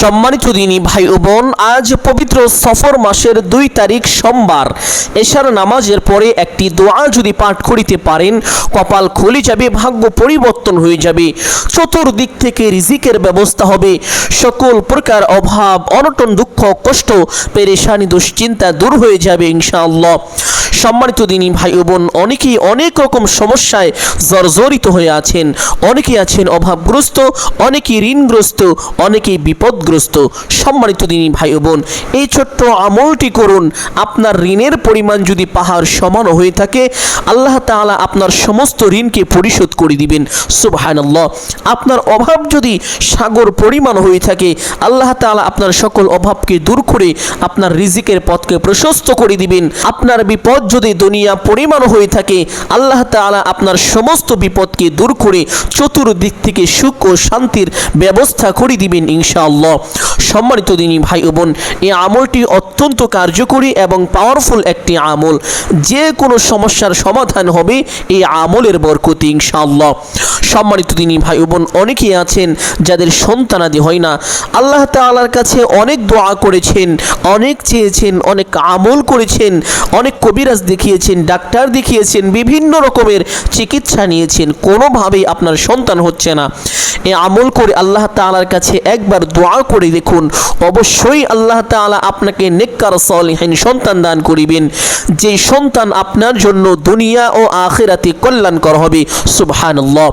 সম্মানিত দিনী ভাই ও বোন, আজ পবিত্র সফর মাসের দুই তারিখ সোমবার। এশার নামাজের পরে একটি দোয়া যদি পাঠ করিতে পারেন, কপাল খুলে যাবে, ভাগ্য পরিবর্তন হয়ে যাবে। চতুর্দিক থেকে রিজিকের ব্যবস্থা হবে। সকল প্রকার অভাব, অনটন, দুঃখ, কষ্ট, পেরেশানি, দুশ্চিন্তা দূর হয়ে যাবে ইনশাআল্লাহ। সম্মানিত দিনী ভাই বোন, অনেকেই অনেক রকম সমস্যায় জর্জরিত হয়ে আছেন। অনেকেই আছেন অভাবগ্রস্ত, অনেকেই ঋণগ্রস্ত, অনেকেই বিপদগ্রস্ত। সম্মানিত দিনী ভাই বোন, এই ছোট্ট আমলটি করুন। আপনার ঋণের পরিমাণ যদি পাহাড় সমান হয়ে থাকে, আল্লাহ তাআলা আপনার সমস্ত ঋণকে পরিশোধ করে দিবেন। সুবহানাল্লাহ। আপনার অভাব যদি সাগর পরিমাণ হয়ে থাকে, আল্লাহ তাআলা আপনার সকল অভাবকে দূর করে আপনার রিজিকের পথকে প্রশস্ত করে দিবেন। আপনার বিপদ যদি দুনিয়া পরিমাণ হয়ে থাকে, আল্লাহ তাআলা আপনার সমস্ত বিপদকে দূর করে চতুর্দিক থেকে সুখ ও শান্তির ব্যবস্থা করে দিবেন ইনশাআল্লাহ। সম্মানিত দিনী ভাই ও বোন, এই আমলটি অত্যন্ত কার্যকরী এবং পাওয়ারফুল একটি আমল। যে কোনো সমস্যার সমাধান হবে এই আমলের বরকতি ইনশাআল্লাহ। সম্মানিত দিনী ভাই ও বোন অনেকেই আছেন যাদের সন্তানাদি হয় না। আল্লাহ তাআলার কাছে অনেক দোয়া করেছেন, অনেক চেয়েছেন, অনেক আমল করেছেন, অনেক কবিরাজ দেখিয়েছেন ডাক্তার দেখিয়েছেন, বিভিন্ন রকমের চিকিৎসা নিয়েছেন, কোনোভাবেই আপনার সন্তান হচ্ছে না। এ আমল করে আল্লাহ তাআলার কাছে একবার দোয়া করে দেখুন, অবশ্যই আল্লাহ তাআলা আপনাকে নেককার, সলিহীন সন্তান দান করিবেন। যেই সন্তান আপনার জন্য দুনিয়া ও আখেরাতে কল্যাণকর হবে, সুবহানাল্লাহ।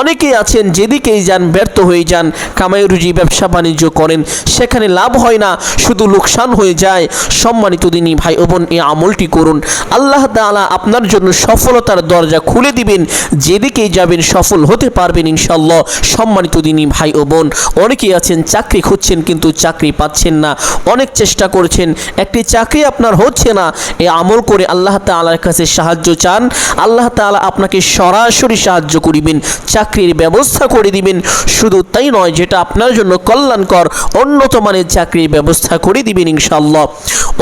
অনেকেই আছেন যেদিকেই যান, ব্যর্থ হয়ে যান, কামাই রুজি, ব্যবসা বাণিজ্য করেন, সেখানে লাভ হয় না, শুধু লোকসান হয়ে যায়। সম্মানিত দিনী ভাই ও বোন, এই আমলটি করুন। আল্লাহ তাআলা আপনার জন্য সফলতার দরজা খুলে দিবেন, যেদিকেই যাবেন সফল হতে পারবেন ইনশাল্লাহ সম্মানিত দিনী ভাই ও বোন, অনেকেই আছেন, চাকরি খুঁজছেন কিন্তু চাকরি পাচ্ছেন না। অনেক চেষ্টা করছেন, একটি চাকরি আপনার হচ্ছে না। এ আমল করে আল্লাহ তাআলার কাছে সাহায্য চান। আল্লাহ তাআলা আপনাকে সরাসরি সাহায্য করিবেন, চাকরির ব্যবস্থা করে দিবেন। শুধু তাই নয়, যেটা আপনার জন্য কল্যাণকর উন্নত মানের চাকরির ব্যবস্থা করে দিবেন ইনশাল্লাহ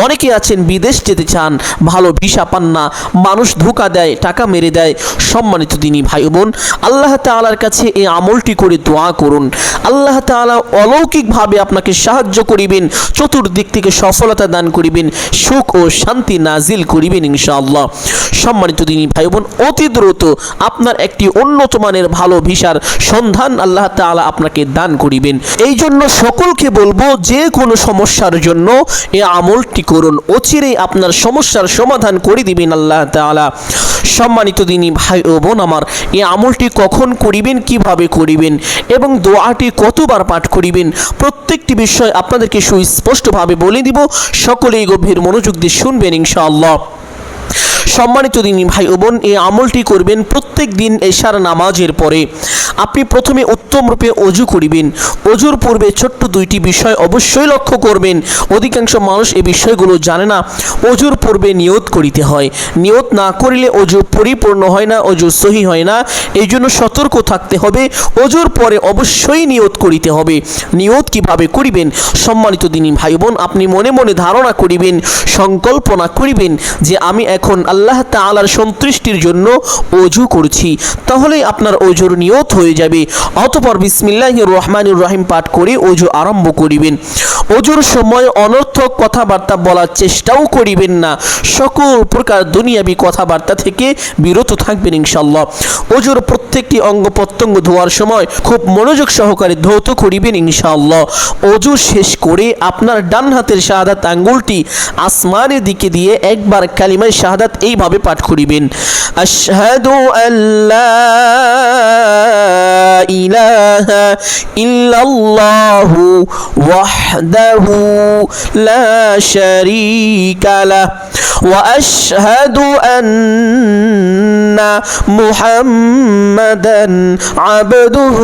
অনেকে আছেন, বিদেশ যেতে চান, ভালো ভিসা পান না মানুষ ধোকা দেয়, টাকা মেরে দেয়, সম্মানিত দিনী ভাই বোন আল্লাহ তাআলার কাছে এই আমলটি করে দোয়া করুন। আল্লাহ তাআলা অলৌকিকভাবে আপনাকে সাহায্য করিবেন, চতুর্দিক থেকে সফলতা দান করিবেন, সুখ ও শান্তি নাজিল করিবেন ইনশাআল্লাহ। সম্মানিত দিনী ভাই বোন অতি দ্রুত আপনার একটি উন্নত মানের ভালো ভিসার সন্ধান আল্লাহ তাআলা আপনাকে দান করিবেন। এই জন্য সকলকে বলব, যে কোনো সমস্যার জন্য এ আমলটি করুন। অচিরেই আপনার সমস্যার সমাধান করে দিবেন আল্লাহ তালা সম্মানিত দিনই ভাই ও বোন আমার, এই আমলটি কখন করিবেন, কীভাবে করিবেন, এবং দোয়াটি কতবার পাঠ করিবেন, প্রত্যেকটি বিষয় আপনাদেরকে সুস্পষ্টভাবে বলে দিব। সকলেই গভীর মনোযোগ দিয়ে শুনবেন ইনশাআল্লাহ। সম্মানিত দিনী ভাই ও বোন, এই আমলটি করবেন প্রত্যেক দিন এশার নামাজের পরে। আপনি প্রথমে উত্তম রূপে অজু করিবেন। অজুর পূর্বে ছোট্ট দুইটি বিষয় অবশ্যই লক্ষ্য করবেন। অধিকাংশ মানুষ এই বিষয়গুলো জানে না। অজুর পূর্বে নিয়ত করিতে হয়। নিয়ত না করিলে অজু পরিপূর্ণ হয় না, অজু সহি হয় না। এই জন্য সতর্ক থাকতে হবে। অজুর পরে অবশ্যই নিয়ত করিতে হবে। নিয়ত কীভাবে করিবেন? সম্মানিত দিনী ভাই বোন, আপনি মনে মনে ধারণা করিবেন, সংকল্পনা করিবেন যে আমি এখন আল্লাহ তাআলার সন্তুষ্টির জন্য অজু করছি। তাহলেই আপনার অজুর নিয়ত হয়ে যাবে। অতপর বিসমিল্লাহ রহমানুর রহিম পাঠ করে অজু আরম্ভ করিবেন। অজুর সময় অনর্থক কথাবার্তা বলার চেষ্টাও করিবেন না। সকল প্রকার দুনিয়াবি কথাবার্তা থেকে বিরত থাকবেন ইনশাল্লাহ অজুর প্রত্যেকটি অঙ্গ প্রত্যঙ্গ ধোয়ার সময় খুব মনোযোগ সহকারে ধৌত করিবেন ইনশাআল্লাহ। অজু শেষ করে আপনার ডান হাতের শাহাদাত আঙ্গুলটি আসমানের দিকে দিয়ে একবার কালিমায় শাহাদাত এইভাবে পাঠ করিবেন। আশহাদু আল্লা ইলাহা ইল্লাল্লাহ ওয়াহদাহু লা শারীকা লা ওয়া আশহাদু محمدا عبده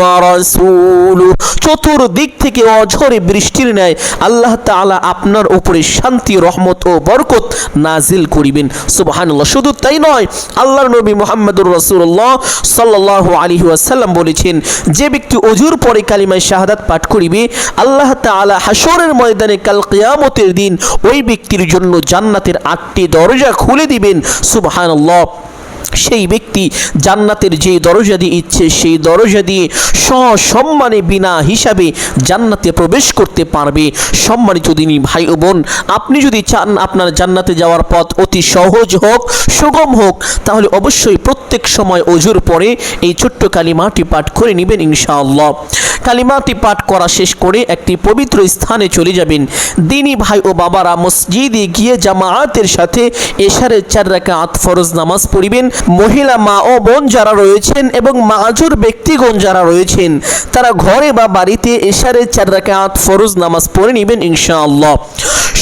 ورسوله চতুর দিক থেকে অঝরে বৃষ্টির ন্যায় আল্লাহ তাআলা আপনার উপরে শান্তি, রহমত ও বরকত নাজিল করিবেন। সুবহানাল্লাহ, শুধু তাই নয়, আল্লাহর নবী মোহাম্মদুর রসুল্লাহ সাল্লাহ আলী আসাল্লাম বলেছেন, যে ব্যক্তি অজুর পরে কালিমায় শাহাদাত পাঠ করিবে, আল্লাহ তালা হাসরের ময়দানে কাল কিয়ামতের দিন ওই ব্যক্তির জন্য জান্নাতের আটটি দরজা খুলে দিবেন, সুবহানাল্লাহ। সেই ব্যক্তি জান্নাতের যে দরজা দিয়ে ইচ্ছে, সেই দরজা দিয়ে সসম্মানে বিনা হিসাবে জান্নাতে প্রবেশ করতে পারবে। সম্মানিত দিনী ভাই ও বোন, আপনি যদি চান আপনার জান্নাতে যাওয়ার পথ অতি সহজ হোক, সুগম হোক, তাহলে অবশ্যই প্রত্যেক সময় অজুর পরে এই ছোট্ট কালিমাটি পাঠ করে নেবেন ইনশাআল্লাহ। কালিমাটি পাঠ করা শেষ করে একটি পবিত্র স্থানে চলে যাবেন। দিনী ভাই ও বাবারা মসজিদে গিয়ে জামায়াতের সাথে এশারের চার রাকাত ফরজ নামাজ পড়িবেন। মহিলা মা ও বোন যারা রয়েছেন এবং মাজুর ব্যক্তিগণ যারা রয়েছেন, তারা ঘরে বা বাড়িতে এশারের চার রাকাত ফরজ নামাজ পড়ে নেবেন ইনশাআল্লাহ।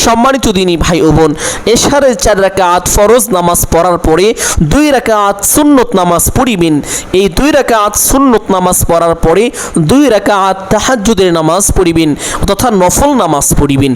সম্মানিত দিনী ভাই ও বোন এশারের চার রাকাত ফরজ নামাজ পড়ার পরে দুই রাকাত সুন্নত নামাজ পড়িবেন। এই দুই রাকাত সুন্নত নামাজ পড়ার পরে দুই রাকাত তাহাজ্জুদের নামাজ পড়িবেন তথা নফল নামাজ পড়িবেন।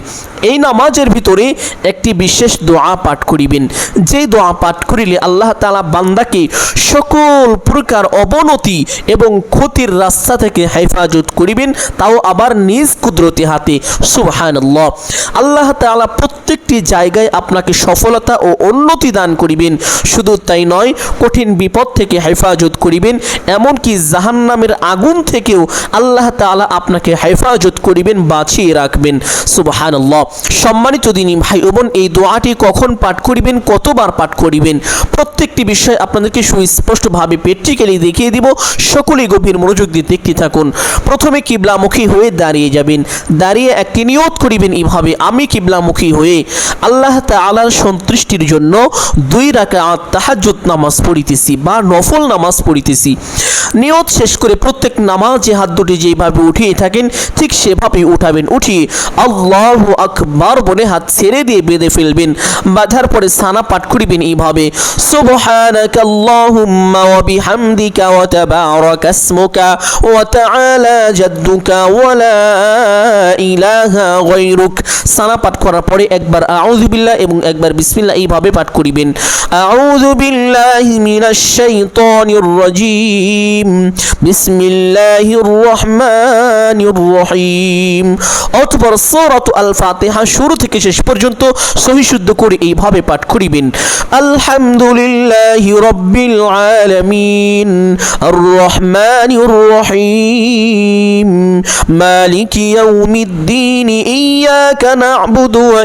এই নামাজের ভিতরে একটি বিশেষ দোয়া পাঠ করিবেন। যে দোয়া পাঠ করিলে আল্লাহ তাআলা বান্দাকে সকল প্রকার অবনতি এবং ক্ষতির রাস্তা থেকে হেফাজত করিবেন, তাও আবার নিজ কুদরতি হাতে। সুবহানাল্লাহ। আল্লাহ তাআলা প্রত্যেকটি জায়গায় আপনাকে সফলতা ও উন্নতি দান করিবেন। শুধু তাই নয়, কঠিন বিপদ থেকে হেফাজত করিবেন, এমনকি জাহান্নামের আগুন থেকেও আল্লাহ তাআলা আপনাকে হেফাজত করিবেন, বাঁচিয়ে রাখবেন। সুবহানাল্লাহ। সম্মানিত দিনী ভাই বোন, এই দোয়াটি কখন পাঠ করিবেন, কতবার পাঠ করিবেন? প্রত্যেকটি বিষয় আপনাদেরকে সুস্পষ্টভাবে প্র্যাকটিক্যালি দেখিয়ে দিব। সকলেই গভীর মনোযোগ দিয়ে দেখতে থাকুন। প্রথমে কিবলামুখী হয়ে দাঁড়িয়ে যাবেন। দাঁড়িয়ে একটি নিয়ত করিবেন এইভাবে আমি কিবলামুখী হয়ে আল্লাহ তাআলার সন্তুষ্টির জন্য দুই রাকাত তাহাজ্জুদ নামাজ পড়িতেছি বা নফল নামাজ পড়িতেছি। নিয়ত শেষ করে প্রত্যেক নামাজে হাত দুটি যেভাবে উঠিয়ে থাকেন, ঠিক সেভাবে উঠাবেন। উঠিয়ে আল্লাহ আকবার বলে হাত ছেড়ে দিয়ে বেঁধে ফেলবেন, বাঁধার পরে সানা পাঠ করিবেন এইভাবে। সুবহানাকা আল্লাহুম্মা ওয়া বিহামদিকা ওয়া তাবারাকা ইসমুকা ওয়া তাআলা জাদ্দুকা ওয়া লা ইলাহা গায়রুক। সানা পাঠ করার পরে একবার আউযু বিল্লাহ এবং একবার বিসমিল্লাহ এইভাবে পাঠ করিবেন। আউযু বিল্লাহি মিনাশ শাইতানির রাজিম। বিসমিল্লাহির রহমানির রহিম। অতঃপর সূরাত আল ফাতিহা শুরু থেকে শেষ পর্যন্ত সহি শুদ্ধ করে এইভাবে পাঠ করিবেন। আলহামদুলিল্লাহি রাব্বিল আলামিন। আর রহমানির রহিম। মালিকি ইয়াউমিদ্দিন। ইয়াকা না'বুদু ওয়া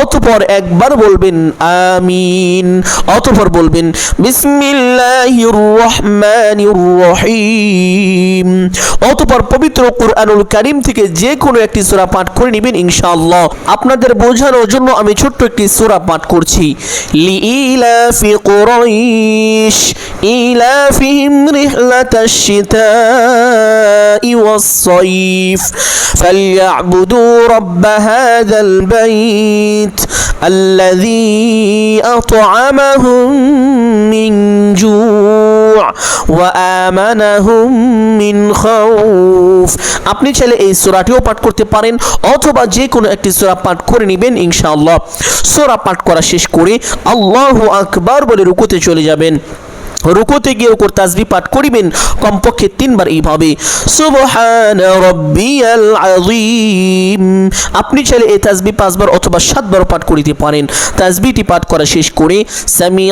অতপর একবার বলবেন আমিন। অতপর বলবেন বিসমিল্লাহির রহমানির রহিম অতপর পবিত্র কুরআনুল কারিম থেকে যে কোনো একটি সূরা পাঠ করে নেবেন ইনশাআল্লাহ। আপনাদের বোঝানোর জন্য আমি ছোট্ট একটি সূরা পাঠ করছি। লিইলাফি কুরাইশ ইলাফিহিম রিহলাতাশ শিতাই ওয়াস সাইফ। ফালইয়াবুদু هذا البيت الذي أطعمهم من جوع وآمنهم من خوف আপনি চাইলে এই সূরাটিও পাঠ করতে পারেন অথবা যে কোনো একটি সূরা পাঠ করে নেবেন ইনশাআল্লাহ সূরা পাঠ করা শেষ করে আল্লাহু আকবার বলে রুকুতে চলে যাবেন রুকুতে গিয়ে ওপর তাজবি পাঠ করিবেন, কমপক্ষে তিনবার এইভাবে। সুবহান রব্বিয়াল আযীম। আপনি চাইলে এই তাজবি পাঁচবার অথবা সাতবার পাঠ করিতে পারেন। তাসবিটি পাঠ করা শেষ করে সামি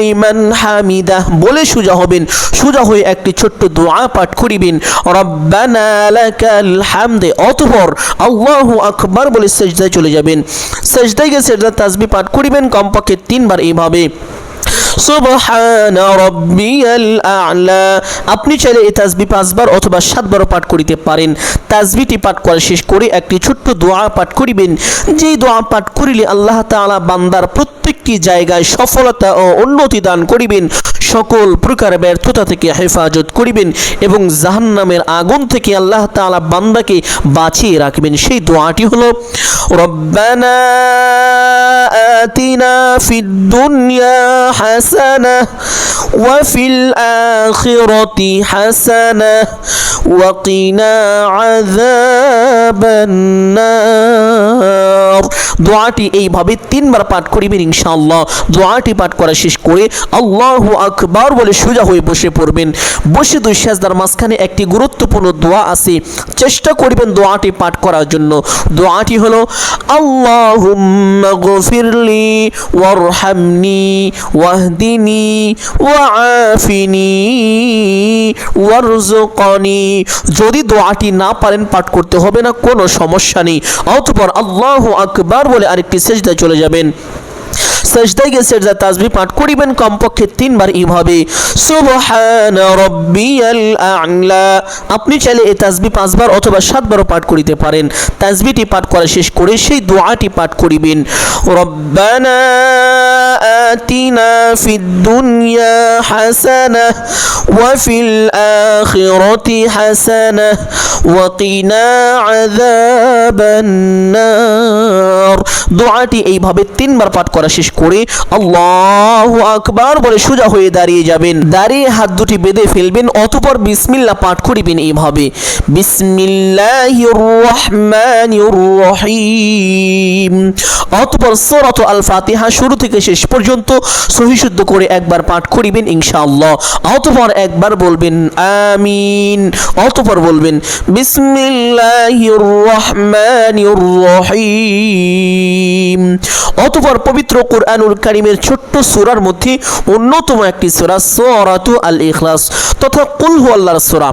লিমান হামিদাহ বলে সোজা হবেন। সোজা হয়ে একটি ছোট্ট দোয়া পাঠ করিবেন, রব্বানা লাকাল হামদে, অতঃপর আল্লাহু আকবার বলে সেজদায় চলে যাবেন। সেজদায় গিয়ে সেজদা তাসবি পাঠ করিবেন, কমপক্ষে তিনবার এইভাবে। সুবহান রব্বিয়াল আ'লা। আপনি চাইলে এই তাসবি পাঁচবার অথবা সাতবারও পাঠ করিতে পারেন। তাসবিটি পাঠ করা শেষ করে একটি ছোট্ট দোয়া পাঠ করিবেন। যেই দোয়া পাঠ করিলে আল্লাহ তাআলা বান্দার প্রত্যেকটি জায়গায় সফলতা ও উন্নতি দান করিবেন। সকল প্রকার ব্যর্থতা থেকে হেফাজত করিবেন এবং জাহান্নামের আগুন থেকে আল্লাহ তাআলা বান্দাকে বাঁচিয়ে রাখবেন। সেই দোয়াটি হলো, রব্বানা আতিনা ফিদ দুনিয়া হাসানা ওয়া ফিল আখিরাতি হাসানা ওয়া কিনা আযাবান নার দোয়াটি এইভাবে তিনবার পাঠ করিবেন ইনশাআল্লাহ। দোয়াটি পাঠ করা শেষ করে আল্লাহ আকবার বলে সোজা হয়ে বসে পড়বেন। বসে দুই সাজদার মাঝখানে একটি গুরুত্বপূর্ণ দোয়া আছে। চেষ্টা করিবেন দোয়াটি পাঠ করার জন্য। দোয়াটি হলো, আল্লাহুম্মা গফিরলি ওয়ারহামনি ওয়াহদিনি ওয়াআফিনি ওয়ারজুকনি যদি দোয়াটি না পারেন পাঠ করতে হবে না, কোনো সমস্যা নেই। অতপর আল্লাহ আকবার বলে আরেকটি সেজদায় চলে যাবেন। সেজদায় গিয়ে সেজদা তাসবি পাঠ করিবেন কমপক্ষে তিনবার এইভাবে সুবহান রব্বিয়াল আ'লা। আপনি চাইলে এই তাসবি পাঁচবার অথবা সাতবারও পাঠ করিতে পারেন। তাসবিটি পাঠ করা শেষ করে সেই দোয়াটি পাঠ করিবেন। রব্বানা দুনিয়া হাসানা ওয়া ফিল আখিরাতি হাসানা ওয়া কিনা আযাবান নার। দোয়াটি এইভাবে তিনবার পাঠ করা শেষ করে আল্লাহু আকবার বলে সোজা হয়ে দাঁড়িয়ে যাবেন। দাঁড়িয়ে হাত দুটি বেঁধে ফেলবেন, অতঃপর বিসমিল্লাহ পাঠ করিবেন এইভাবে। রহিম অতঃপর সূরাত আল ফাতিহা শুরু থেকে শেষ পর্যন্ত সহিশুদ্ধ করে একবার পাঠ করিবেন ইনশাআল্লাহ। অতপর একবার বলবেন আমিন, অতঃপর বলবেন বিসমিল্লাহির রহমানির রহিম অতঃপর পবিত্র কোরআনুল কারিমের ছোট্ট সুরার মধ্যে অন্যতম একটি সুরা, সোরাতু আল ইখলাস তথা কুল হু আল্লাহর সুরা।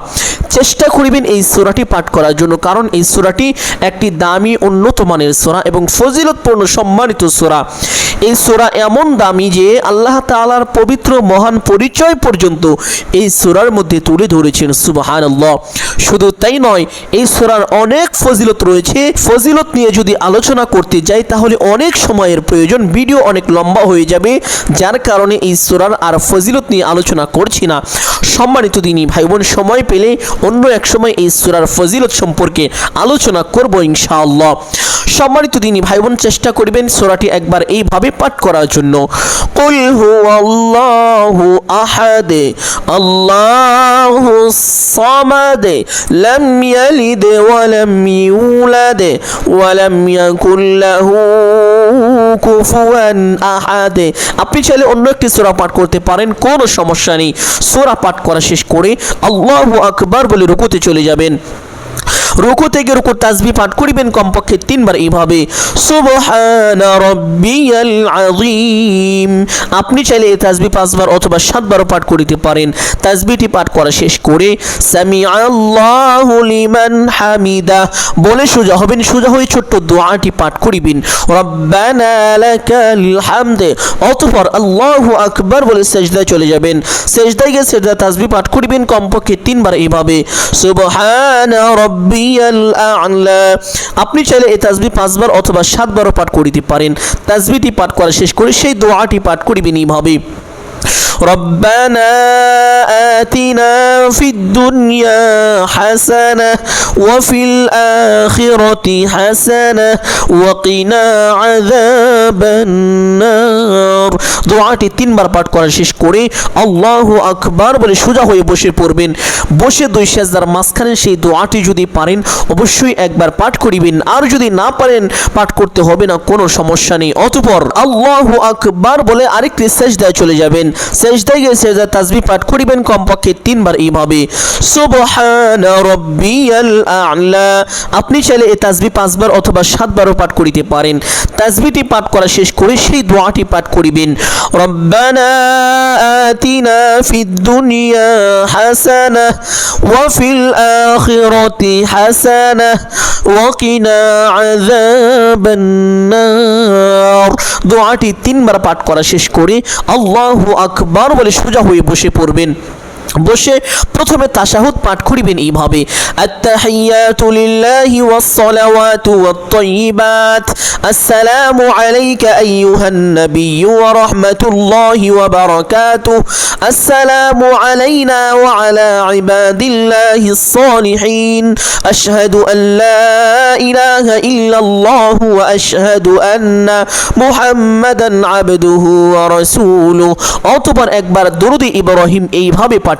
চেষ্টা করিবেন এই সুরাটি পাঠ করার জন্য, কারণ এই সুরাটি একটি দামি উন্নত মানের সুরা এবং ফজিলতপূর্ণ, সম্মানিত সূরা। এই সূরা এমন দামি যে আল্লাহ তাআলার পবিত্র মহান পরিচয় পর্যন্ত এই সূরার মধ্যে তুলে ধরেছেন, সুবহানাল্লাহ। শুধু তাই নয়, এই সূরার অনেক ফজিলত রয়েছে। ফজিলত নিয়ে যদি আলোচনা করতে যাই, তাহলে অনেক সময়ের প্রয়োজন, ভিডিও অনেক লম্বা হয়ে যাবে, যার কারণে এই সূরার আর ফজিলত নিয়ে আলোচনা করছি না। সম্মানিত দিনই ভাই বোন সময় পেলে অন্য এক সময় এই সূরার ফজিলত সম্পর্কে আলোচনা করব ইনশাআল্লাহ। সম্মানিত দিনই ভাই বোন চেষ্টা করবেন সূরাটি একবার এইভাবে পাঠ করার জন্য। কুল আহাদ, আল্লাহু সামাদ, লাম ইয়ালিদ ওয়া লাম ইউলাদ, ওয়া লাম ইয়াকুল লাহু কুফুয়ান আপনি চাইলে অন্য একটি সূরা পাঠ করতে পারেন, কোনো সমস্যা নেই। সূরা পাঠ করা শেষ করে আল্লাহু আকবার বলে রুকুতে চলে যাবেন। রুকু থেকে রুকু তাসবি পাঠ করিবেন কমপক্ষে তিনবার এইভাবে। আপনি চাইলে এই তাসবি পাঁচবার অথবা সাতবারও পাঠ করিতে পারেন। তাজবিটি পাঠ করা শেষ করে আল্লাহু হামিদা। বলে সোজা হবেন, সোজা হয়ে ছোট্ট দোয়াটি পাঠ করিবেন। অতঃপর আল্লাহু আকবার বলে সেজদায় চলে যাবেন। সেজদায় গিয়ে সেজদা তাসবি পাঠ করিবেন কমপক্ষে তিনবার এইভাবে। সুবহান আ'লা আপনি চাইলে এই তাসবি পাঁচবার অথবা সাতবারও পাঠ করিতে পারেন তাসবিটি পাঠ করা শেষ করে সেই দোয়াটি পাঠ করিবেন এইভাবে ربنا آتنا في الدنيا حسنة وفي الآخرة حسنة وقنا عذاب النار দোয়াটি তিনবার পাঠ করা শেষ করে আল্লাহু আকবার বলে সোজা হয়ে বসে পড়বেন বসে দুই সেজদার মাঝখানে সেই দোয়াটি যদি পারেন অবশ্যই একবার পাঠ করিবেন আর যদি না পারেন পাঠ করতে হবে না কোনো সমস্যা নেই অতঃপর আল্লাহু আকবার বলে আরেকটি সেজদায় চলে যাবেন সেজদায় গিয়ে সেজদা তাসবি পাঠ করিবেন কমপক্ষে তিনবার এইভাবে সুবহান রব্বিয়াল আ'লা আপনি চাইলে এই তাসবি পাঁচবার অথবা সাতবারও পাঠ করিতে পারেন। তাজবিটি পাঠ করা শেষ করে সেই দোয়াটি পাঠ করিবেন। দুনিয়া দোয়াটি তিনবার পাঠ করা শেষ করে আল্লাহু আকবার বলে সোজা হয়ে বসে পড়বেন। বসে প্রথমে তাশাহুদ পাঠ করিবেন এইভাবে। আত্তাহিয়াতু লিল্লাহি ওয়াস-সালাওয়াতু ওয়াত-তাইয়িবাত আসসালামু আলাইকা আইয়ুহান নাবিয়্যু ওয়া রাহমাতুল্লাহি ওয়া বারাকাতুহু। আসসালামু আলাইনা ওয়া আলা ইবাদিল্লাহিস সালিহিন আশহাদু আন লা ইলাহা ইল্লাল্লাহু ওয়া আশহাদু আন্না মুহাম্মাদান আবদুহু ওয়া রাসূলুহু। অতঃপর একবার দরুদ ইব্রাহিম এইভাবে পাঠ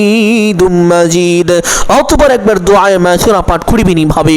হামিদুম মাজিদ। অতঃপর একবার দোয়ায় মাসুরা পাঠ করিবিনি ভাবে।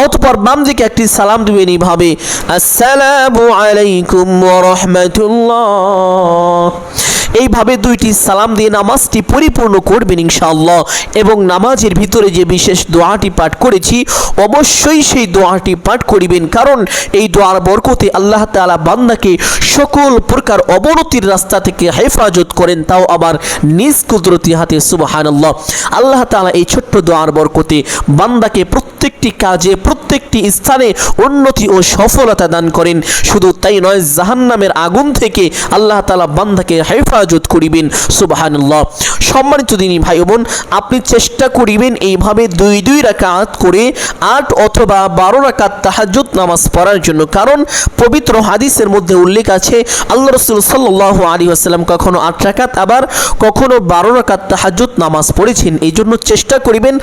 অতপর বাম দিকে একটি সালাম দিবেন এইভাবে আসসালামু আলাইকুম ওয়া রাহমাতুল্লাহ। এইভাবে দুইটি সালাম দিয়ে নামাজটি পরিপূর্ণ করবেন ইনশাআল্লাহ। এবং নামাজের ভিতরে যে বিশেষ দোয়াটি পাঠ করেছি, অবশ্যই সেই দোয়াটি পাঠ করিবেন। কারণ এই দোয়ার বরকতে আল্লাহ তাআলা বান্দাকে সকল প্রকার অবনতির রাস্তা থেকে হেফাজত করেন, তাও আবার নিজ কুদরতি হাতে, সুবহানাল্লাহ। আল্লাহ তাআলা এই ছোট্ট দোয়ার বরকতে বান্দাকে প্রত্যেকটি কাজে, প্রত্যেকটি স্থানে উন্নতি ও সফলতা দান করেন। শুধু তাই নয়, জাহান্নামের আগুন থেকে আল্লাহ তালা বান্দাকে হেফাজত করিবেন। সুবহানাল্লাহ। সম্মানিত দিনী ভাই বোন আপনি চেষ্টা করিবেন এইভাবে দুই দুই রাকাত করে আট অথবা বারো রাকাত তাহাজ্জুদ নামাজ পড়ার জন্য। কারণ পবিত্র হাদিসের মধ্যে উল্লেখ আছে, আল্লাহ রসুল সাল্লাহ আলী আসাল্লাম কখনো আট রাকাত, আবার কখনো বারো রাকাত তাহাজ্জুদ নামাজ পড়েছেন। এই জন্য চেষ্টা করিবেন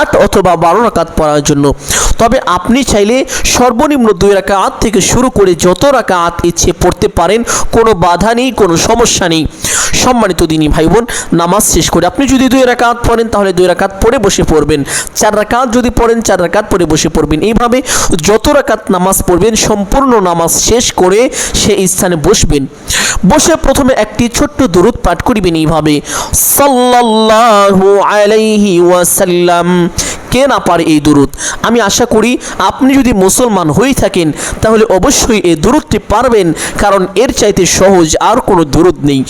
আট অথবা বারো রাকাত পড়ার জন্য। তবে আপনি চাইলে সর্বনিম্ন দুই রাকাত থেকে শুরু করে যত রাকাত ইচ্ছে পড়তে পারেন, কোনো বাধা নেই, কোনো সমস্যা নেই। সম্মানিত দিনী ভাই বোন নামাজ শেষ করে আপনি যদি দুই রাকাত পড়েন, তাহলে দুই রাকাত পড়ে বসে পড়বেন। চার রাকাত যদি পড়েন, চার রাকাত পড়ে বসে পড়বেন। এইভাবে যত রাকাত নামাজ পড়বেন, সম্পূর্ণ নামাজ শেষ করে সে স্থানে বসবেন। বসে প্রথমে একটি ছোট্ট দূরত পাঠ করিবেন এইভাবে। সাল্লাল্লাহু আলাইহি ওয়াসাল্লাম, কে না পারে এই দুরুদ? আমি আশা করি, আপনি যদি মুসলমান হয়ে থাকেন, তাহলে অবশ্যই এই দুরুদটি পারবেন, কারণ এর চাইতে সহজ আর কোনো দুরুদ নেই।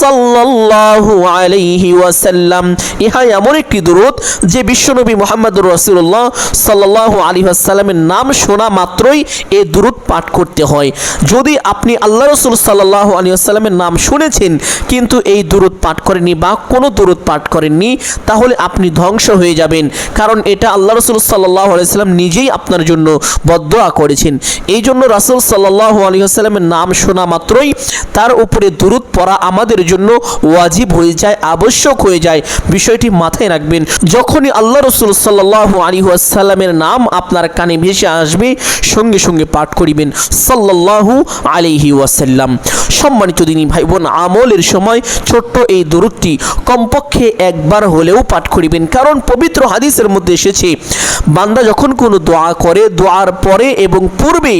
সাল্লাল্লাহু আলাইহি ওয়াসাল্লাম, ইহা এমন একটি দুরুদ যে বিশ্বনবী মোহাম্মদুর রাসূলুল্লাহ সাল্লাল্লাহু আলাইহি ওয়াসাল্লামের নাম শোনা মাত্রই এই দুরুদ পাঠ করতে হয়। যদি আপনি আল্লাহ রসুল সাল্লাল্লাহু আলাইহি ওয়াসাল্লামের নাম শুনেছেন, কিন্তু এই দুরুদ পাঠ করেননি বা কোনো দুরুদ পাঠ করেননি, তাহলে আপনি ধ্বংস হয়ে যাবেন, কারণ এটা আল্লাহ রসুল সাল্লাহ আলাইসাল্লাম নিজেই আপনার জন্য বদোয়া করেছেন। এই জন্য রাসুল সাল্লাহ আলী আসসালামের নাম শোনা মাত্রই তার উপরে দুরুদ পড়া আমাদের জন্য ওয়াজিব হয়ে যায়, আবশ্যক হয়ে যায়। বিষয়টি মাথায় রাখবেন, যখনই আল্লাহ রসুল সাল্লাহ আলী আসসালামের নাম আপনার কানে ভেসে আসবে, সঙ্গে সঙ্গে পাঠ করিবেন সাল্লাল্লাহু আলিহি ওয়াসাল্লাম। সম্মানিত দিনী ভাই বোন আমলের সময় ছোট্ট এই দরুদটি কমপক্ষে একবার হলেও পাঠ করিবেন, কারণ পবিত্র হাদিসের মধ্যে এসেছে, বান্দা যখন কোনো দোয়া করে দোয়ার পরে এবং পূর্বে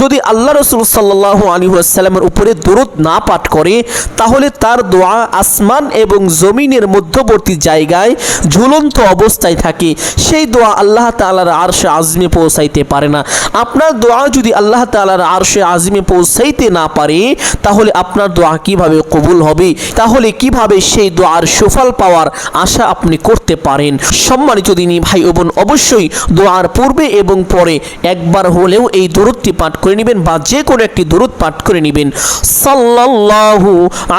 যদি আল্লাহ রসুল সাল্লাহ আলী আসসালামের উপরে দরুদ না পাঠ করে, তাহলে তার দোয়া আসমান এবং জমিনের মধ্যবর্তী জায়গায় ঝুলন্ত অবস্থায় থাকে। সেই দোয়া আল্লাহ তালার আরশে আজমে পৌঁছাইতে পারে না। আপনার দোয়া যদি আল্লাহ তালার আরশে আজমে পৌঁছাইতে না পারে, তাহলে আপনার দোয়া কীভাবে কবুল হবে? তাহলে কীভাবে সেই দোয়ার সুফল পাওয়ার আশা আপনি করতে পারেন? সম্মানিত দিনী ভাই ও বোন, অবশ্যই দোয়ার পূর্বে এবং পরে একবার হলেও এই দূরত্বটি পাঠ করে নেবেন বা যে কোনো একটি দূরত পাঠ করে নেবেন। সাল্লাল্লাহু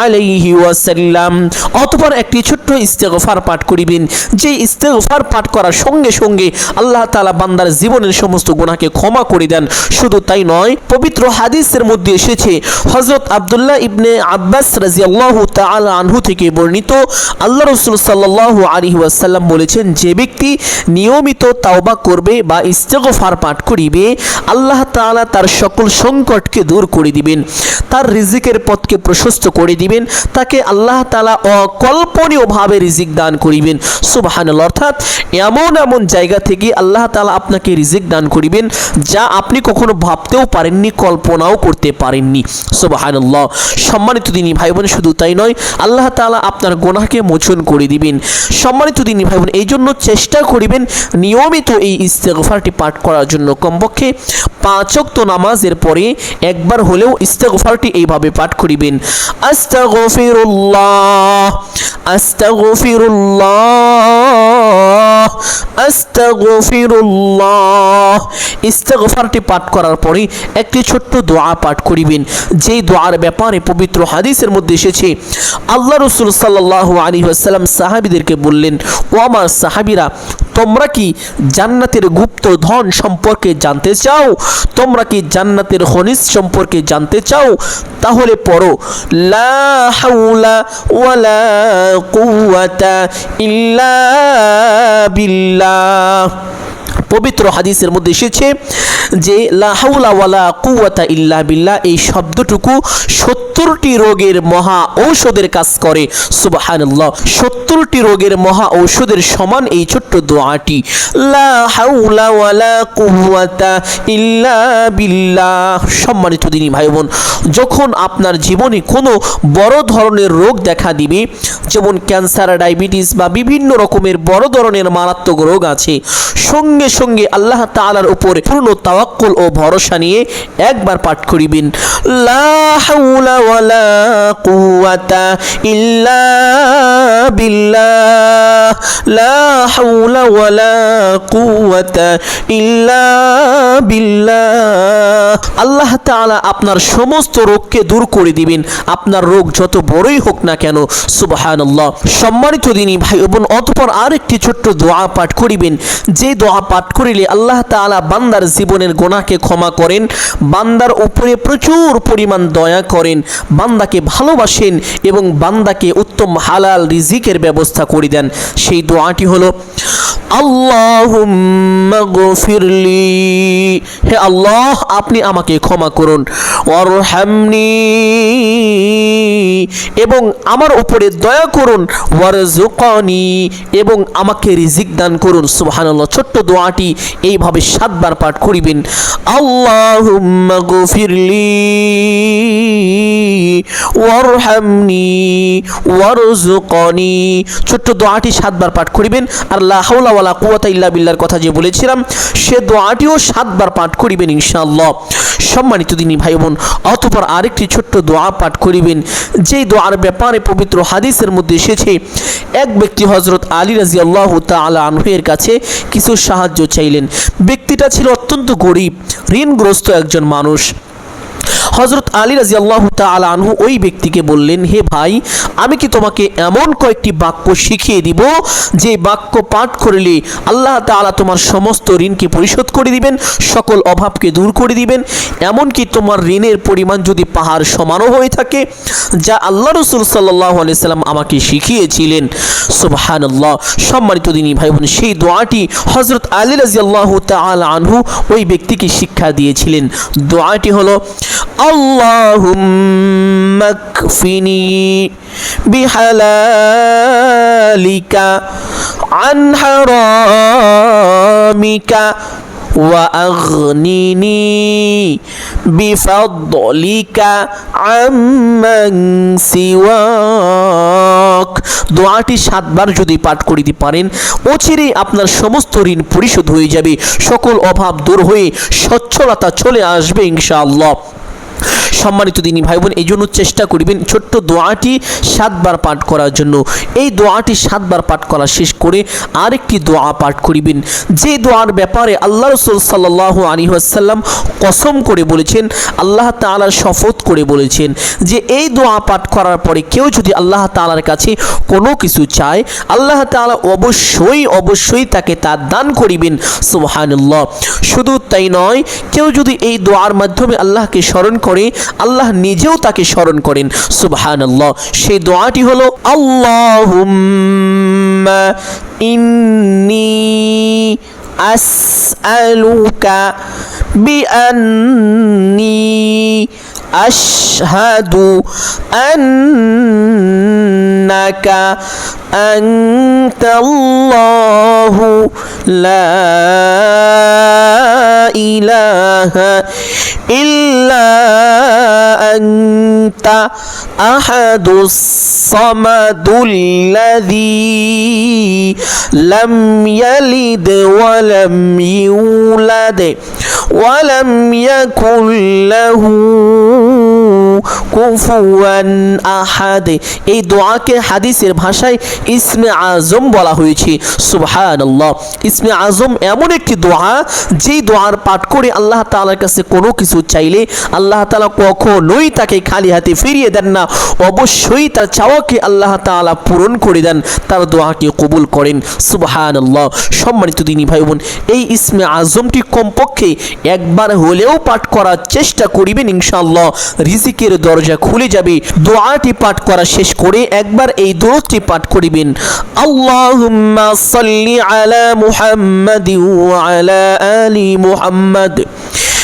আলাইহি ওয়াসাল্লাম। অতপর একটি ছোট্ট ইস্তেগফার পাঠ করিবেন। যে ইস্তেগফার পাঠ করার সঙ্গে সঙ্গে আল্লাহ তাআলা বান্দার জীবনের সমস্ত গুনাহকে ক্ষমা করে দেন। শুধু তাই নয়, পবিত্র হাদিসের মধ্যে এসেছে, হযরত আব্দুল্লাহ ইবনে আব্বাস রাদিয়াল্লাহু তাআলা আনহু থেকে বর্ণিত, আল্লাহ রাসূল সাল্লাল্লাহু আলাইহি ওয়াসাল্লাম বলেছেন, যে ব্যক্তি নিয়মিত তাওবা করবে বা ইস্তেগফার পাঠ করিবে, আল্লাহ তাআলা সকল সংকটকে দূর করে দিবেন। তার রিজিকের পথকে প্রশস্ত করে দিবেন, তাকে আল্লাহ তালা অকল্পনীয়ভাবে রিজিক দান করিবেন। সুবাহানুল্লাহ, অর্থাৎ এমন এমন জায়গা থেকে আল্লাহ তালা আপনাকে রিজিক দান করিবেন, যা আপনি কখনো ভাবতেও পারেননি, কল্পনাও করতে পারেননি। সুবাহানুল্লাহ, সম্মানিত দিনী ভাই বোন শুধু তাই নয়, আল্লাহ তালা আপনার গোনাকে মোচন করে দিবেন। সম্মানিত দিনী ভাই বোন এই জন্য চেষ্টা করিবেন নিয়মিত এই ইস্তেগফারটি পাঠ করার জন্য। কমপক্ষে পাঁচক্ত নামাজের পরে একবার হলেও ইস্তেগফারটি এইভাবে পাঠ করিবেন। আস্তাগফিরুল্লাহ পাঠ করার পরে একটি ছোট্ট দোয়া পাঠ করিবেন। যেই দোয়ার ব্যাপারে পবিত্র হাদিসের মধ্যে এসেছে, আল্লাহ রসুল সাল্লাহ আলী আসসালাম সাহাবিদেরকে বললেন, ও আমার সাহাবিরা তোমরা কি জান্নাতের গুপ্ত ধন সম্পর্কে জানতে চাও? তোমরা কি জান্নাতের খনিজ সম্পর্কে জানতে চাও? তাহলে পড়ো, লা হাওলা ওয়ালা কুওয়াতা ইল্লা বিল্লাহ। পবিত্র হাদিসের মধ্যে এসেছে যে লাহাউলা ওয়ালা কুয়াতা ইল্লা বিল্লাহ, এই শব্দটুকু সত্তরটি রোগের মহা ঔষধের কাজ করে। সুবাহান্লাহ সত্তরটি রোগের মহা ঔষধের সমান এই ছোট্ট দোয়াটি। লাহাউলা ওয়ালা কুয়াতা ইল্লা বিল্লাহ। সম্মানিত দিনী ভাই বোন যখন আপনার জীবনে কোনো বড় ধরনের রোগ দেখা দিবে, যেমন ক্যান্সার, ডায়াবেটিস বা বিভিন্ন রকমের বড় ধরনের মারাত্মক রোগ আছে, সঙ্গে সঙ্গে সঙ্গে আল্লাহ তাআলার উপর পূর্ণ তাওয়াক্কুল ও ভরসা নিয়ে একবার পাঠ করিবেন। লা ইল্লা লা আল্লাহ তাআলা আপনার সমস্ত রোগকে দূর করে দিবেন। আপনার রোগ যত বড়ই হোক না কেন, সুবহানাল্লাহ। সম্মানিত দিনী ভাই বোন, অতপর আরেকটি ছোট্ট দোয়া পাঠ করিবেন। যে দোয়া পাঠ করিলে আল্লাহ তাআলা বান্দার জীবনের গোনাকে ক্ষমা করেন, বান্দার উপরে প্রচুর পরিমাণ দয়া করেন, বান্দাকে ভালোবাসেন এবং বান্দাকে উত্তম হালাল রিজিকের ব্যবস্থা করে দেন। সেই দোয়াটি হলো, আল্লাহুম্মা গফিরলি। হে আল্লাহ, আপনি আমাকে ক্ষমা করুন। ওয়ারহামনি। এবং আমার উপরে দয়া করুন। ওয়ারজুকানি এবং আমাকে রিজিক দান করুন। সুবহানাল্লাহ, ছোট্ট দোয়াটি এইভাবে সাতবার পাঠ করিবেন। আল্লাহুম্মা গফিরলি ওয়ারহামনি ওয়ারজুকানি ছোট্ট দোয়াটি সাতবার পাঠ করিবেন। আর লা হাওলা ওয়ালা কুওয়াতা ইল্লা বিল্লাহর কথা যে বলেছিলাম, সে দোয়াটিও সাতবার পাঠ করিবেন ইনশাআল্লাহ। সম্মানিত দিনী ভাই বোন অতপর আরেকটি ছোট্ট দোয়া পাঠ করিবেন। যেই দোয়ার ব্যাপারে পবিত্র হাদিসের মধ্যে এসেছে, এক ব্যক্তি হজরত আলী রাজি আল্লাহ তালা আনহুয়ের কাছে কিছু সাহায্য চাইলেন। ব্যক্তিটা ছিল অত্যন্ত গরিব ঋণগ্রস্ত একজন মানুষ। হজরত আলী রাজি আল্লাহ তালা আনহু ওই ব্যক্তিকে বললেন, হে ভাই, আমি কি তোমাকে এমন কয়েকটি বাক্য শিখিয়ে দিব যে বাক্য পাঠ করলে আল্লাহ তাআলা তোমার সমস্ত ঋণকে পরিশোধ করে দিবেন, সকল অভাবকে দূর করে দিবেন? এমনকি তোমার ঋণের পরিমাণ যদি পাহাড় সমানও হয়ে থাকে, যা আল্লাহ রসুল সাল্লাহ সাল্লাম আমাকে শিখিয়েছিলেন। সুবহানাল্লাহ। সম্মানিত দিনী ভাই বোন সেই দোয়াটি হজরত আলী রাজি আল্লাহ আনহু ওই ব্যক্তিকে শিক্ষা দিয়েছিলেন। দোয়াটি হলো اللهم اكفني بحلالك عن حرامك وأغنني بفضلك عمن سواك দোয়াটি সাতবার যদি পাঠ করিতে পারেন অচিরে আপনার সমস্ত ঋণ পরিশোধ হয়ে যাবে সকল অভাব দূর হয়ে সচ্ছলতা চলে আসবে ইনশাআল্লাহ সম্মানিত দিনী ভাই বোন এই জন্য চেষ্টা করিবেন ছোট্ট দোয়াটি সাতবার পাঠ করার জন্য। এই দোয়াটি সাতবার পাঠ করা শেষ করে আরেকটি দোয়া পাঠ করিবেন। যে দোয়ার ব্যাপারে আল্লাহ রসুল সাল্লাহ আলী আসাল্লাম কসম করে বলেছেন, আল্লাহ তালার শপথ করে বলেছেন যে এই দোয়া পাঠ করার পরে কেউ যদি আল্লাহ তালার কাছে কোনো কিছু চায়, আল্লাহ তালা অবশ্যই অবশ্যই তাকে তা দান করিবেন। সুবহানুল্লাহ। শুধু তাই নয়, কেউ যদি এই দোয়ার মাধ্যমে আল্লাহকে স্মরণ করে আল্লাহ নিজেও তাকে স্মরণ করেন। সুবহানাল্লাহ। সেই দোয়াটি হলো, আল্লাহুম্মা ইন্নি বিআন্নি আশহাদু আন্নাকা আনতাল্লাহু লা ইলাহা ইল্লা আনতা أحد الصمد الذي لم يلد ولم يولد. ولم يكن له কুফুয়ান আহাদ এই দোয়াকে হাদিসের ভাষায় ইসমে আজম বলা হয়েছে সুবহানাল্লাহ ইসমে আজম এমন একটি দোয়া যেই দোয়ার পাঠ করে আল্লাহ তাআলার কাছে কোনো কিছু চাইলে আল্লাহ তাআলা কখনোই তাকে খালি হাতে ফিরিয়ে দেন না অবশ্যই তার চাওয়াকে আল্লাহ তাআলা পূরণ করে দেন তার দোয়াকে কবুল করেন সুবহানাল্লাহ সম্মানিত দিনী ভাই বোন এই ইসমে আজমটি কমপক্ষে একবার হলেও পাঠ করার চেষ্টা করিবেন ইনশাল্লাহ রিজিকের দরজা খুলে যাবে। দোয়াটি পাঠ করা শেষ করে একবার এই দোয়াটি পাঠ করিবেন। আল্লাহুম্মা সাল্লি আলা মুহাম্মাদি ওয়া আলা আলি মুহাম্মাদ।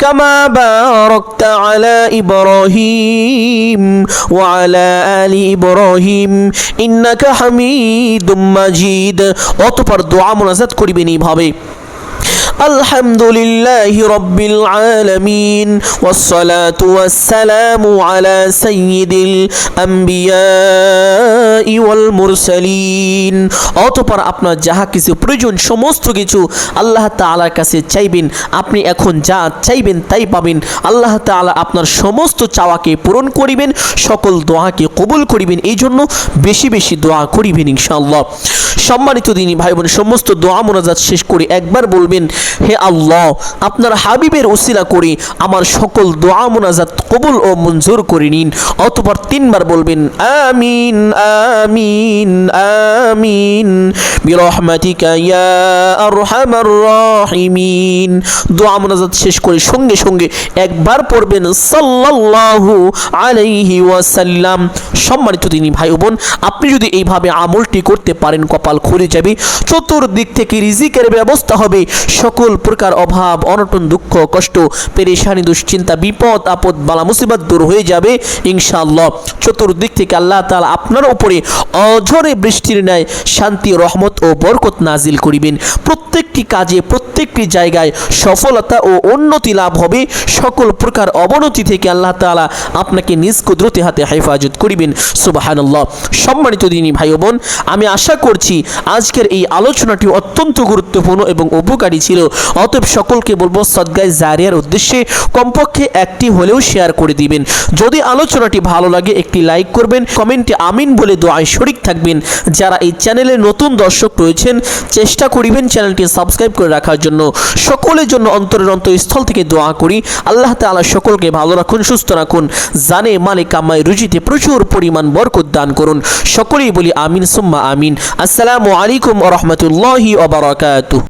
كما باركت على إبراهيم وعلى آل إبراهيم إنك حميد مجيد অতপর দোয়া মোনাজাত করিবেন এইভাবে الحمد لله رب العالمين والصلاة والسلام على سيد الأنبياء والمرسلين অতপর আপনার যাহা কিছু প্রয়োজন সমস্ত কিছু আল্লাহ তাআলার কাছে চাইবেন আপনি এখন যা চাইবেন তাই পাবেন আল্লাহ তাআলা আপনার সমস্ত চাওয়াকে পূরণ করিবেন সকল দোয়াকে কবুল করিবেন এই জন্য বেশি বেশি দোয়া করিবেন ইনশাআল্লাহ সম্মানিত দিনী ভাই বোন সমস্ত দোয়া মোনাজাত শেষ করে একবার বলবেন হে আল্লাহ, আপনার হাবিবের উসিলা করে আমার সকল দোয়া মোনাজাত কবুল ও মঞ্জুর করে নিন। অতপর তিনবার বলবেন, আমিন আমিন আমিন, বিরহমাতিকা ইয়া আরহামার রাহিমিন। দোয়া মোনাজাত শেষ করে সঙ্গে সঙ্গে একবার পড়বেন, সাল্লাল্লাহু আলাইহি ওয়াসাল্লাম। সম্মানিত দিনী ভাই বোন, আপনি যদি এইভাবে আমলটি করতে পারেন, কপাল খুলে যাবে। চতুর্দিক থেকে রিজিকের ব্যবস্থা হবে। সকল প্রকার অভাব, অনটন, দুঃখ, কষ্ট, পেরেশানি, দুশ্চিন্তা, বিপদ, আপদ, বালা, মুসিবত দূর হয়ে যাবে, ইনশাআল্লাহ। চতুর্দিক থেকে আল্লাহ তালা আপনার উপরে অঝরে বৃষ্টির ন্যায় শান্তি, রহমত ও বরকত নাজিল করিবেন। প্রত্যেকটি কাজে, প্রত্যেকটি জায়গায় সফলতা ও উন্নতি লাভ হবে। সকল প্রকার অবনতি থেকে আল্লাহ তাআলা আপনাকে নিজ কুদরতি হাতে হেফাজত করিবেন। সুবাহানাল্লাহ। সম্মানিত দিনী ভাই বোন, আমি আশা করছি আজকের এই আলোচনাটি অত্যন্ত গুরুত্বপূর্ণ এবং উপকারী ছিল। অতএব সকলকে বলব সদ্গায় জারিয়ার উদ্দেশ্যে কমপক্ষে একটি হলেও শেয়ার করে দিবেন। যদি আলোচনাটি ভালো লাগে, একটি লাইক করবেন, কমেন্টে আমিন বলে দোয়ায় শরিক থাকবেন। যারা এই চ্যানেলে নতুন দর্শক রয়েছেন, চেষ্টা করিবেন চ্যানেলটি সাবস্ক্রাইব করে রাখার জন্য সকলের জন্য অন্তরের অন্তর স্থল থেকে দোয়া করি। আল্লাহ তালা সকলকে ভালো রাখুন, সুস্থ রাখুন। জানে মালিক আমায় রুজিতে প্রচুর পরিমাণ বরকত দান করুন। সকলেই বলি আমিন, সুম্মা আমিন। আসসালামু আলাইকুম রাহমাতুল্লাহি